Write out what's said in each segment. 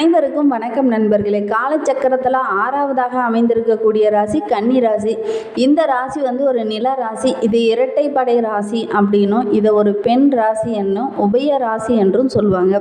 அனைவருக்கும் வணக்கம் நண்பர்களே. காலச்சக்கரத்தில் ஆறாவதாக அமைந்திருக்கக்கூடிய ராசி கன்னி ராசி. இந்த ராசி வந்து ஒரு நில ராசி இது இரட்டைப்படை ராசி அப்படின்னும் இதை ஒரு பெண் ராசி என்னும் உபய ராசி என்றும் சொல்லுவாங்க.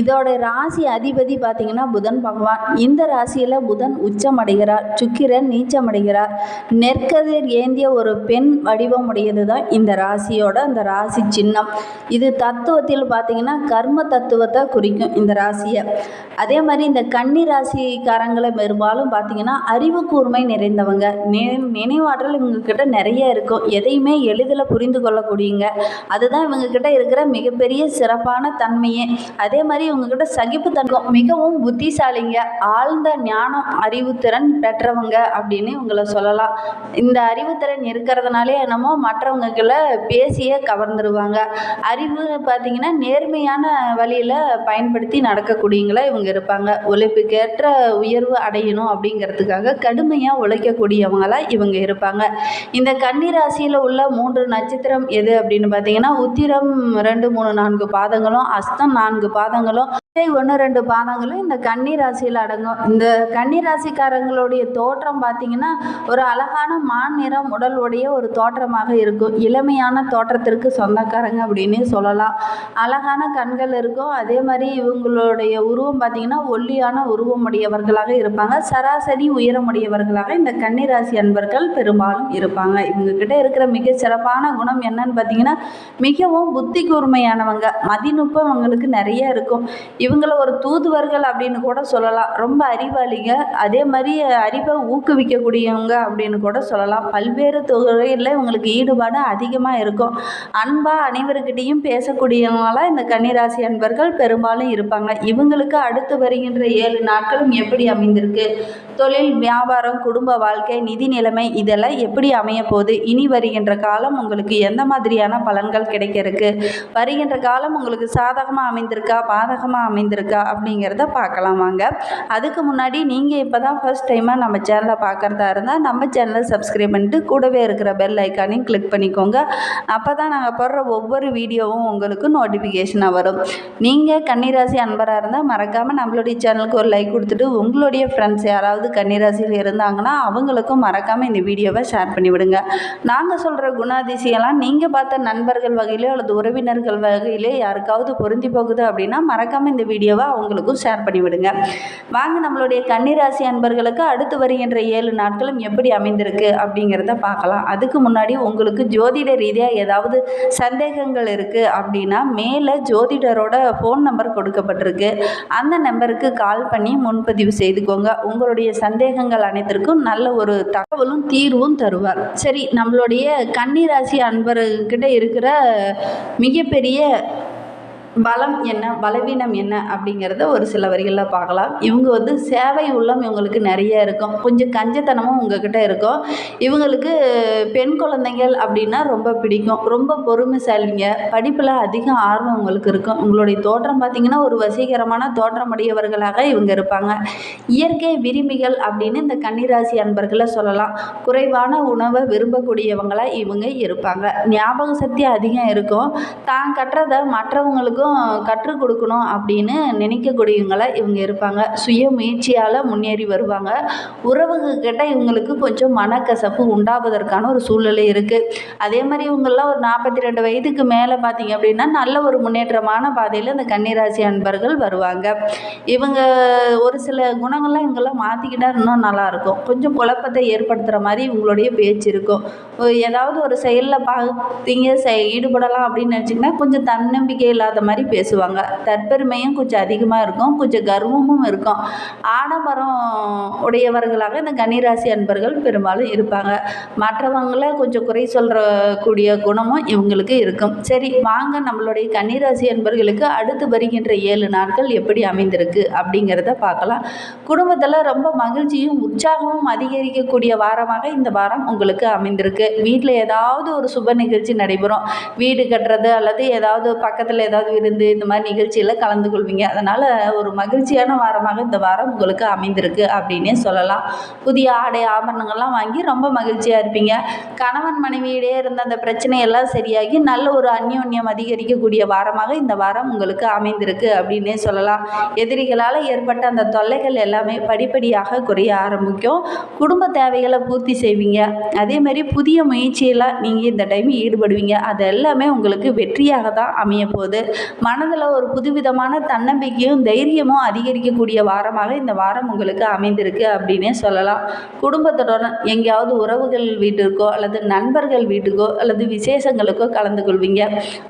இதோட ராசி அதிபதி பார்த்தீங்கன்னா புதன் பகவான். இந்த ராசியில் புதன் உச்சமடைகிறார் சுக்கிரன் நீச்சமடைகிறார். நெற்கதிர் ஏந்திய ஒரு பெண் வடிவம் உடையது தான் இந்த ராசியோட அந்த ராசி சின்னம். இது தத்துவத்தில் பார்த்தீங்கன்னா கர்ம தத்துவத்தை குறிக்கும் இந்த ராசியை. அதே அதே மாதிரி இந்த கன்னி ராசிக்காரங்களை பெரும்பாலும் பார்த்தீங்கன்னா அறிவு கூர்மை நிறைந்தவங்க. நி நினைவாற்றல் இவங்கக்கிட்ட நிறைய இருக்கும். எதையுமே எளிதில் புரிந்து கொள்ளக்கூடியங்க அதுதான் இவங்கக்கிட்ட இருக்கிற மிகப்பெரிய சிறப்பான தன்மையே. அதே மாதிரி இவங்கக்கிட்ட சகிப்புத்தன்மை மிகவும் புத்திசாலிங்க. ஆழ்ந்த ஞானம் அறிவுத்திறன் பெற்றவங்க அப்படின்னு இவங்களை சொல்லலாம். இந்த அறிவுத்திறன் இருக்கிறதுனாலே என்னமோ மற்றவங்கக்குள்ள பேசியே கவர்ந்துருவாங்க. அறிவு பார்த்தீங்கன்னா நேர்மையான வழியில் பயன்படுத்தி நடக்கக்கூடியங்களா இவங்க இருப்பாங்க. இருப்பாங்க. உழைப்புக்கேற்ற உயர்வு அடையணும் அப்படிங்கிறதுக்காக கடுமையாக உழைக்கக்கூடியவங்களாக இவங்க இருப்பாங்க. இந்த கன்னி ராசியில் உள்ள மூன்று நட்சத்திரம் எது அப்படின்னு பார்த்தீங்கன்னா உத்திரம் ரெண்டு மூணு நான்கு பாதங்களும் அஸ்தம் நான்கு பாதங்களும் ஒன்று ரெண்டு பாதங்களும் இந்த கன்னி ராசியில் அடங்கும். இந்த கன்னி ராசிக்காரங்களுடைய தோற்றம் பார்த்தீங்கன்னா ஒரு அழகான மான் நிறம் உடல் உடைய ஒரு தோற்றமாக இருக்கும். இளமையான தோற்றத்திற்கு சொந்தக்காரங்க அப்படின்னு சொல்லலாம். அழகான கண்கள் இருக்கும். அதே மாதிரி இவங்களுடைய உருவம் பார்த்தீங்கன்னா ஒல்லியான உருவமுடையவர்களாக இருப்பாங்க. சராசரி உயரமுடையவர்களாக இந்த கன்னிராசி அன்பர்கள் பெரும்பாலும் இருப்பாங்க. இவங்கக்கிட்ட இருக்கிற மிக சிறப்பான குணம் என்னன்னு பார்த்தீங்கன்னா மிகவும் புத்தி கூர்மையானவங்க. மதிநுட்பம் அவங்களுக்கு நிறைய இருக்கும். இவங்களை ஒரு தூதுவர்கள் அப்படின்னு கூட சொல்லலாம். ரொம்ப அறிவாளிங்க. அதே மாதிரி அறிவை ஊக்குவிக்கக்கூடியவங்க அப்படின்னு கூட சொல்லலாம். பல்வேறு துறையில் இவங்களுக்கு ஈடுபாடு அதிகமாக இருக்கும். அன்பாக அனைவருக்கிட்டேயும் பேசக்கூடியவங்களாம் இந்த கன்னிராசி அன்பர்கள் பெரும்பாலும் இருப்பாங்க. இவங்களுக்கு அடுத்து வருகின்ற ஏழு நாட்களும் எப்படி அமைந்திருக்கு? தொழில் வியாபாரம் குடும்ப வாழ்க்கை நிதி நிலைமை இதெல்லாம் எப்படி அமைய போகுது இனி வருகின்ற காலம் உங்களுக்கு எந்த மாதிரியான பலன்கள் கிடைக்க இருக்கு? வருகின்ற காலம் உங்களுக்கு சாதகமாக அமைந்திருக்கா? பாதகமாக அமைந்திருக்கா அப்படிங்கிறத பார்க்கலாம் வாங்க. அதுக்கு முன்னாடி நீங்கள் இப்போ தான் ஃபர்ஸ்ட் டைமாக நம்ம சேனலை பார்க்குறதா இருந்தால் நம்ம சேனலை சப்ஸ்கிரைப் பண்ணிட்டு கூடவே இருக்கிற பெல் ஐக்கானையும் கிளிக் பண்ணிக்கோங்க. அப்போ தான் நாங்கள் போடுற ஒவ்வொரு வீடியோவும் உங்களுக்கு நோட்டிஃபிகேஷனாக வரும். நீங்கள் கன்னிராசி அன்பராக இருந்தால் மறக்காமல் நம்மளுடைய சேனலுக்கு ஒரு லைக் கொடுத்துட்டு உங்களுடைய ஃப்ரெண்ட்ஸ் யாராவது கன்னிராசியில் இருந்தாங்கன்னா அவங்களுக்கும் மறக்காமல் இந்த வீடியோவை ஷேர் பண்ணிவிடுங்க நாங்கள் சொல்கிற குணாதிசயம்லாம் நீங்கள் பார்த்த நண்பர்கள் வகையிலோ அல்லது உறவினர்கள் வகையிலே யாருக்காவது பொருந்தி போகுது அப்படின்னா மறக்காமல் இந்த வீடியோவை அவங்களுக்கும் ஷேர் பண்ணிவிடுங்க. வாங்க நம்மளுடைய கன்னிராசி அன்பர்களுக்கு அடுத்து வருகின்ற ஏழு நாட்களும் எப்படி அமைந்திருக்கு அப்படிங்கிறத பார்க்கலாம். அதுக்கு முன்னாடி உங்களுக்கு ஜோதிட ரீதியாக ஏதாவது சந்தேகங்கள் இருக்குது அப்படின்னா மேலே ஜோதிடரோட ஃபோன் நம்பர் கொடுக்கப்பட்டிருக்கு. அந்த நம்பருக்கு கால் பண்ணி முன்பதிவு செய்துக்கோங்க. உங்களுடைய சந்தேகங்கள் அனைத்திற்கும் நல்ல ஒரு தகவலும் தீர்வும் தருவார். சரி நம்மளுடைய கன்னிராசி அன்பர்கிட்ட இருக்கிற மிகப்பெரிய பலம் என்ன பலவீனம் என்ன அப்படிங்கிறத ஒரு சில வரிகளில் பார்க்கலாம். இவங்க வந்து சேவை உள்ளம் இவங்களுக்கு நிறைய இருக்கும். கொஞ்சம் கஞ்சத்தனமும் உங்ககிட்ட இருக்கும். இவங்களுக்கு பெண் குழந்தைகள் அப்படின்னா ரொம்ப பிடிக்கும். ரொம்ப பொறுமைசாலிங்க படிப்பில் அதிக ஆர்வம் உங்களுக்கு இருக்கும். உங்களுடைய தோற்றம் பார்த்திங்கன்னா ஒரு வசீகரமான தோற்றமுடையவர்களாக இவங்க இருப்பாங்க. இயற்கை விரும்பிகள் அப்படின்னு இந்த கன்னிராசி அன்பர்களை சொல்லலாம். குறைவான உணவை விரும்பக்கூடியவங்களாக இவங்க இருப்பாங்க. ஞாபக சக்தி அதிகம் இருக்கும். தான் கட்டுறதை மற்றவங்களுக்கும் எல்லாத்துக்கும் கற்றுக் கொடுக்கணும் அப்படின்னு நினைக்கக்கூடியவங்களை இவங்க இருப்பாங்க. சுய முயற்சியால் முன்னேறி வருவாங்க. உறவுகிட்ட இவங்களுக்கு கொஞ்சம் மனக்கசப்பு உண்டாவதற்கான ஒரு சூழ்நிலை இருக்குது அதே மாதிரி இவங்கெல்லாம் ஒரு நாற்பத்தி ரெண்டு வயதுக்கு மேலே பார்த்தீங்க அப்படின்னா நல்ல ஒரு முன்னேற்றமான பாதையில் இந்த கன்னிராசி அன்பர்கள் வருவாங்க. இவங்க ஒரு சில குணங்கள்லாம் இவங்கெல்லாம் மாற்றிக்கிட்டா இன்னும் நல்லாயிருக்கும் கொஞ்சம் குழப்பத்தை ஏற்படுத்துகிற மாதிரி இவங்களுடைய பேச்சு இருக்கும். ஏதாவது ஒரு செயலில் பார்த்தீங்க செய் ஈடுபடலாம் அப்படின்னு நினச்சிங்கன்னா கொஞ்சம் தன்னம்பிக்கை இல்லாத மாதிரி மாதிரி பேசுவாங்க. தற்பெருமையும் கொஞ்சம் அதிகமாக இருக்கும். கொஞ்சம் கர்வமும் இருக்கும். ஆடம்பரம் உடையவர்களாக இந்த கன்னிராசி அன்பர்கள் பெரும்பாலும் இருப்பாங்க. மற்றவங்கள கொஞ்சம் குறை சொல்கிற கூடிய குணமும் இவங்களுக்கு இருக்கும். சரி வாங்க நம்மளுடைய கன்னிராசி அன்பர்களுக்கு அடுத்து வருகின்ற ஏழு நாட்கள் எப்படி அமைந்திருக்கு அப்படிங்கிறத பார்க்கலாம். குடும்பத்தில் ரொம்ப மகிழ்ச்சியும் உற்சாகமும் அதிகரிக்கக்கூடிய வாரமாக இந்த வாரம் உங்களுக்கு அமைந்திருக்கு. வீட்டில் ஏதாவது ஒரு சுப நிகழ்ச்சி நடைபெறும். வீடு கட்டுறது அல்லது ஏதாவது பக்கத்தில் ஏதாவது விருந்து இந்த மாதிரி நிகழ்ச்சியில் கலந்து கொள்வீங்க அதனால் ஒரு மகிழ்ச்சியான வாரமாக இந்த வாரம் உங்களுக்கு அமைந்திருக்கு அப்படின்னே சொல்லலாம். புதிய ஆடை ஆபரணங்கள்லாம் வாங்கி ரொம்ப மகிழ்ச்சியாக இருப்பீங்க. கணவன் மனைவியிடையே இருந்த அந்த பிரச்சனையெல்லாம் சரியாகி நல்ல ஒரு அந்யோன்யம் அதிகரிக்கக்கூடிய வாரமாக இந்த வாரம் உங்களுக்கு அமைந்திருக்கு அப்படின்னே சொல்லலாம். எதிரிகளால் ஏற்பட்ட அந்த தொல்லைகள் எல்லாமே படிப்படியாக குறைய ஆரம்பிக்கும். குடும்ப தேவைகளை பூர்த்தி செய்வீங்க. அதேமாரி புதிய முயற்சியில் நீங்கள் இந்த டைம் ஈடுபடுவீங்க. அது எல்லாமே உங்களுக்கு வெற்றியாக தான் அமைய போகுது மனதில் ஒரு புதுவிதமான தன்னம்பிக்கையும் தைரியமும் அதிகரிக்கக்கூடிய வாரமாக இந்த வாரம் உங்களுக்கு அமைந்திருக்கு அப்படின்னே சொல்லலாம். குடும்பத்துடன் எங்கேயாவது உறவுகள் வீட்டிற்கோ அல்லது நண்பர்கள் வீட்டுக்கோ அல்லது விசேஷங்களுக்கோ கலந்து கொள்வீங்க.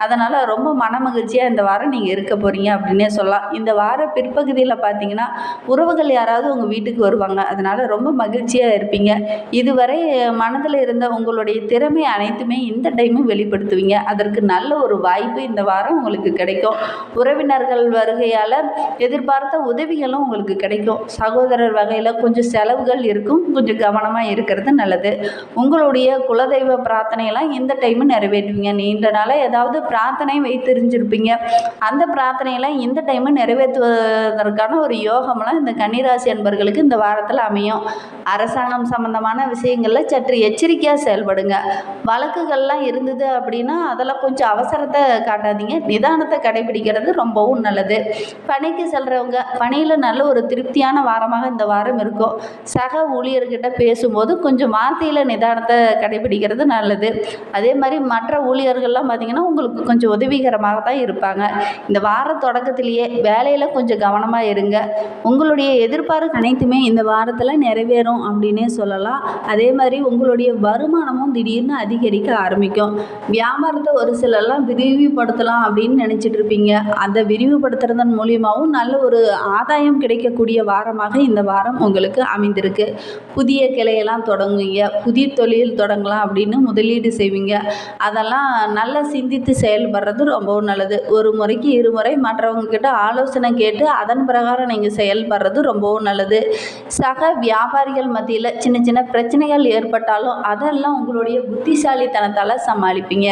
அதனால் ரொம்ப மன மகிழ்ச்சியாக இந்த வாரம் நீங்கள் இருக்க போகிறீங்க அப்படின்னே சொல்லலாம். இந்த வார பிற்பகுதியில் பார்த்தீங்கன்னா உறவுகள் யாராவது உங்கள் வீட்டுக்கு வருவாங்க. அதனால் ரொம்ப மகிழ்ச்சியாக இருப்பீங்க. இதுவரை மனதில் இருந்த உங்களுடைய திறமை அனைத்துமே இந்த டைமும் வெளிப்படுத்துவீங்க. அதற்கு நல்ல ஒரு வாய்ப்பு இந்த வாரம் உங்களுக்கு கிடைக்கும். கிடைக்கும். உறவினர்கள் வருகையால் எதிர்பார்த்த உதவிகளும் உங்களுக்கு கிடைக்கும். சகோதரர் வகையில் கொஞ்சம் செலவுகள் இருக்கும். கொஞ்சம் கவனமாக இருக்கிறது நல்லது. உங்களுடைய குலதெய்வ பிரார்த்தனையெல்லாம் இந்த டைமு நிறைவேற்றுவீங்க. நீண்ட நாளாக ஏதாவது பிரார்த்தனை வைத்திருந்திருப்பீங்க. அந்த பிரார்த்தனையெல்லாம் இந்த டைமு நிறைவேற்றுவதற்கான ஒரு யோகமெல்லாம் இந்த கன்னிராசி அன்பர்களுக்கு இந்த வாரத்தில் அமையும். அரசாங்கம் சம்பந்தமான விஷயங்களில் சற்று எச்சரிக்கையாக செயல்படுங்க. வழக்குகள்லாம் இருந்தது அப்படின்னா அதெல்லாம் கொஞ்சம் அவசரத்தை காட்டாதீங்க. நிதானத்தை கடைபிடிக்கிறது ரொம்பவும் நல்லது. பணிக்கு செல்கிறவங்க பணியில் நல்ல ஒரு திருப்தியான வாரமாக இந்த வாரம் இருக்கும். சக ஊழியர்கிட்ட பேசும்போது கொஞ்சம் வார்த்தையில் நிதானத்தை கடைபிடிக்கிறது நல்லது. அதே மாதிரி மற்ற ஊழியர்கள்லாம் பார்த்திங்கன்னா உங்களுக்கு கொஞ்சம் உதவிகரமாக தான் இருப்பாங்க. இந்த வார தொடக்கத்திலேயே வேலையில் கொஞ்சம் கவனமாக இருங்க. உங்களுடைய எதிர்பார்ப்பு அனைத்துமே இந்த வாரத்தில் நிறைவேறும் அப்படின்னே சொல்லலாம். அதே மாதிரி உங்களுடைய வருமானமும் திடீர்னு அதிகரிக்க ஆரம்பிக்கும். வியாபாரத்தை ஒரு சிலர்லாம் விரிவுபடுத்தலாம் அப்படின்னு நினச்சி இருப்பீங்க அதை விரிவுபடுத்துறதன் மூலியமாகவும் நல்ல ஒரு ஆதாயம் கிடைக்கக்கூடிய வாரமாக இந்த வாரம் உங்களுக்கு அமைந்திருக்கு. புதிய கிளையெல்லாம் தொடங்குவீங்க புதிய தொழில் தொடங்கலாம் அப்படின்னு முதலீடு செய்வீங்க. அதெல்லாம் நல்லா சிந்தித்து செயல்படுறது ரொம்பவும் நல்லது. ஒரு முறைக்கு இருமுறை மற்றவங்க கிட்ட ஆலோசனை கேட்டு அதன் பிரகாரம் நீங்கள் செயல்படுறது ரொம்பவும் நல்லது. சக வியாபாரிகள் மத்தியில் சின்ன சின்ன பிரச்சனைகள் ஏற்பட்டாலும் அதெல்லாம் உங்களுடைய புத்திசாலித்தனத்தால் சமாளிப்பீங்க.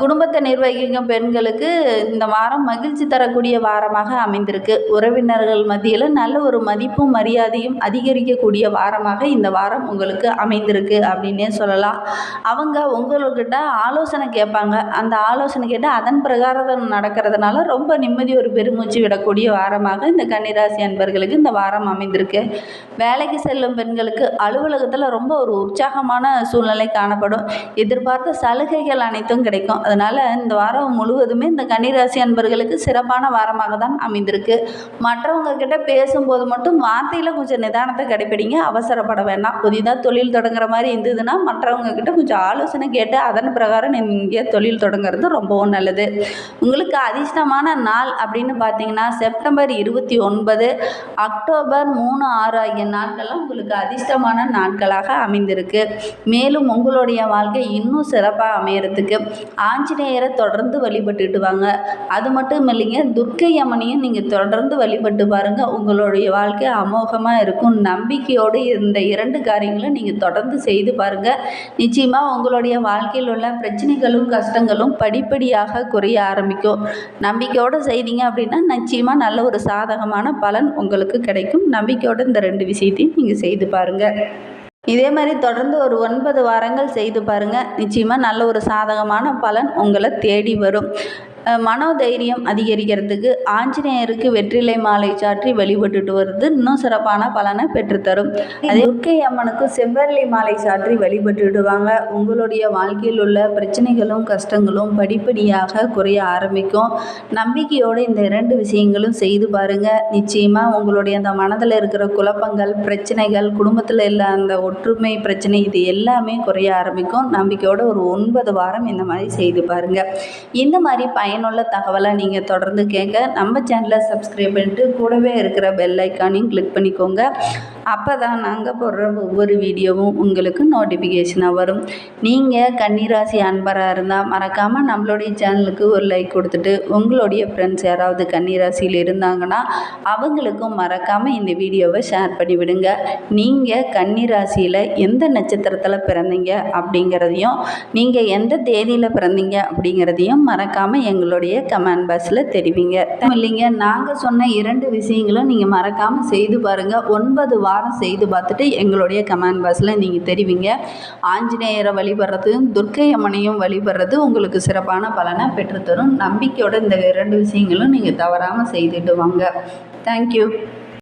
குடும்பத்தை நிர்வகிக்கும் பெண்களுக்கு இந்த வாரம் மகிழ்ச்சி தரக்கூடிய வாரமாக அமைந்திருக்கு. உறவினர்கள் மத்தியில் நல்ல ஒரு மதிப்பும் மரியாதையும் அதிகரிக்கக்கூடிய வாரமாக இந்த வாரம் உங்களுக்கு அமைந்திருக்கு அப்படின்னே சொல்லலாம். அவங்க உங்கள்கிட்ட ஆலோசனை கேட்பாங்க. அந்த ஆலோசனை கேட்டு அதன் பிரகாரம் நடக்கிறதுனால ரொம்ப நிம்மதி ஒரு பெருமூச்சு விடக்கூடிய வாரமாக இந்த கன்னிராசி அன்பர்களுக்கு இந்த வாரம் அமைந்திருக்கு. வேலைக்கு செல்லும் பெண்களுக்கு அலுவலகத்தில் ரொம்ப ஒரு உற்சாகமான சூழ்நிலை காணப்படும். எதிர்பார்த்த சலுகைகள் அனைத்தும் கிடைக்கும். அதனால் இந்த வாரம் முழுவதுமே இந்த கன்னிராசி அன்பர்களுக்கு சிறப்பான வாரமாக தான் அமைந்திருக்கு. மற்றவங்க கிட்ட பேசும்போது மட்டும் வார்த்தையில் கொஞ்சம் நிதானத்தை கடைப்பிடிங்க. அவசரப்பட வேண்டாம். புதிதாக தொழில் தொடங்குற மாதிரி இருந்ததுன்னா மற்றவங்க கிட்ட கொஞ்சம் ஆலோசனை கேட்டு அதன் பிரகாரம் நீங்கள் தொழில் தொடங்குறது ரொம்பவும் நல்லது. உங்களுக்கு அதிர்ஷ்டமான நாள் அப்படின்னு பார்த்தீங்கன்னா செப்டம்பர் இருபத்தி ஒன்பது அக்டோபர் மூணு ஆறு ஆகிய நாட்கள்லாம் உங்களுக்கு அதிர்ஷ்டமான நாட்களாக அமைந்திருக்கு. மேலும் உங்களுடைய வாழ்க்கை இன்னும் சிறப்பாக அமையறதுக்கு ஆஞ்சநேயரை தொடர்ந்து வழிபட்டுட்டு வாங்க. அது மட்டும் இல்லைங்க துர்க்கை அம்மனையும் நீங்கள் தொடர்ந்து வழிபட்டு பாருங்கள் உங்களுடைய வாழ்க்கை அமோகமாக இருக்கும். நம்பிக்கையோடு இந்த இரண்டு காரியங்களும் நீங்கள் தொடர்ந்து செய்து பாருங்கள் நிச்சயமாக உங்களுடைய வாழ்க்கையில் உள்ள பிரச்சனைகளும் கஷ்டங்களும் படிப்படியாக குறைய ஆரம்பிக்கும். நம்பிக்கையோடு செய்தீங்க அப்படின்னா நிச்சயமாக நல்ல ஒரு சாதகமான பலன் உங்களுக்கு கிடைக்கும். நம்பிக்கையோடு இந்த ரெண்டு விஷயத்தையும் நீங்கள் செய்து பாருங்கள் இதே மாதிரி தொடர்ந்து ஒரு ஒன்பது வாரங்கள் செய்து பாருங்கள் நிச்சயமாக நல்ல ஒரு சாதகமான பலன் உங்களை தேடி வரும். மனோதைரியம் அதிகரிக்கிறதுக்கு ஆஞ்சநேயருக்கு வெற்றிலை மாலை சாற்றி வழிபட்டுட்டு வருது இன்னும் சிறப்பான பலனை பெற்றுத்தரும். அதே துர்க்கை அம்மனுக்கு செவ்வரளி மாலை சாற்றி வழிபட்டுடுவாங்க. உங்களுடைய வாழ்க்கையில் உள்ள பிரச்சனைகளும் கஷ்டங்களும் படிப்படியாக குறைய ஆரம்பிக்கும். நம்பிக்கையோடு இந்த இரண்டு விஷயங்களும் செய்து பாருங்க. நிச்சயமாக உங்களுடைய அந்த மனதில் இருக்கிற குழப்பங்கள் பிரச்சனைகள் குடும்பத்தில் இல்லை அந்த ஒற்றுமை பிரச்சனை இது எல்லாமே குறைய ஆரம்பிக்கும். நம்பிக்கையோடு ஒரு ஒன்பது வாரம் இந்த மாதிரி செய்து பாருங்க. இந்த மாதிரி பயன் பயனுள்ள தகவலை நீங்கள் தொடர்ந்து கேட்க நம்ம சேனலை சப்ஸ்கிரைப் பண்ணிட்டு கூடவே இருக்கிற பெல் ஐக்கானையும் கிளிக் பண்ணிக்கோங்க. அப்போ தான் நாங்கள் போடுற ஒவ்வொரு வீடியோவும் உங்களுக்கு நோட்டிஃபிகேஷனாக வரும். நீங்கள் கன்னிராசி அன்பராக இருந்தால் மறக்காமல் நம்மளுடைய சேனலுக்கு ஒரு லைக் கொடுத்துட்டு உங்களுடைய ஃப்ரெண்ட்ஸ் யாராவது கன்னிராசியில் இருந்தாங்கன்னா அவங்களுக்கும் மறக்காமல் இந்த வீடியோவை ஷேர் பண்ணி விடுங்க. நீங்கள் கன்னிராசியில் எந்த நட்சத்திரத்தில் பிறந்தீங்க அப்படிங்கிறதையும் நீங்கள் எந்த தேதியில் பிறந்தீங்க அப்படிங்கிறதையும் மறக்காமல் எங்களுக்கு உங்களுடைய கமெண்ட் பாக்ஸில் தெரிவிங்க. இல்லைங்க நாங்கள் சொன்ன இரண்டு விஷயங்களும் நீங்கள் மறக்காமல் செய்து பாருங்கள் ஒன்பது வாரம் செய்து பார்த்துட்டு எங்களுடைய கமெண்ட் பாக்ஸில் நீங்கள் தெரிவிங்க. ஆஞ்சநேயரை வழிபடுறதும் துர்க்கை அம்மனையும் வழிபடுறது உங்களுக்கு சிறப்பான பலனை பெற்றுத்தரும். நம்பிக்கையோட இந்த இரண்டு விஷயங்களும் நீங்கள் தவறாமல் செய்துட்டு வாங்க. தேங்க்யூ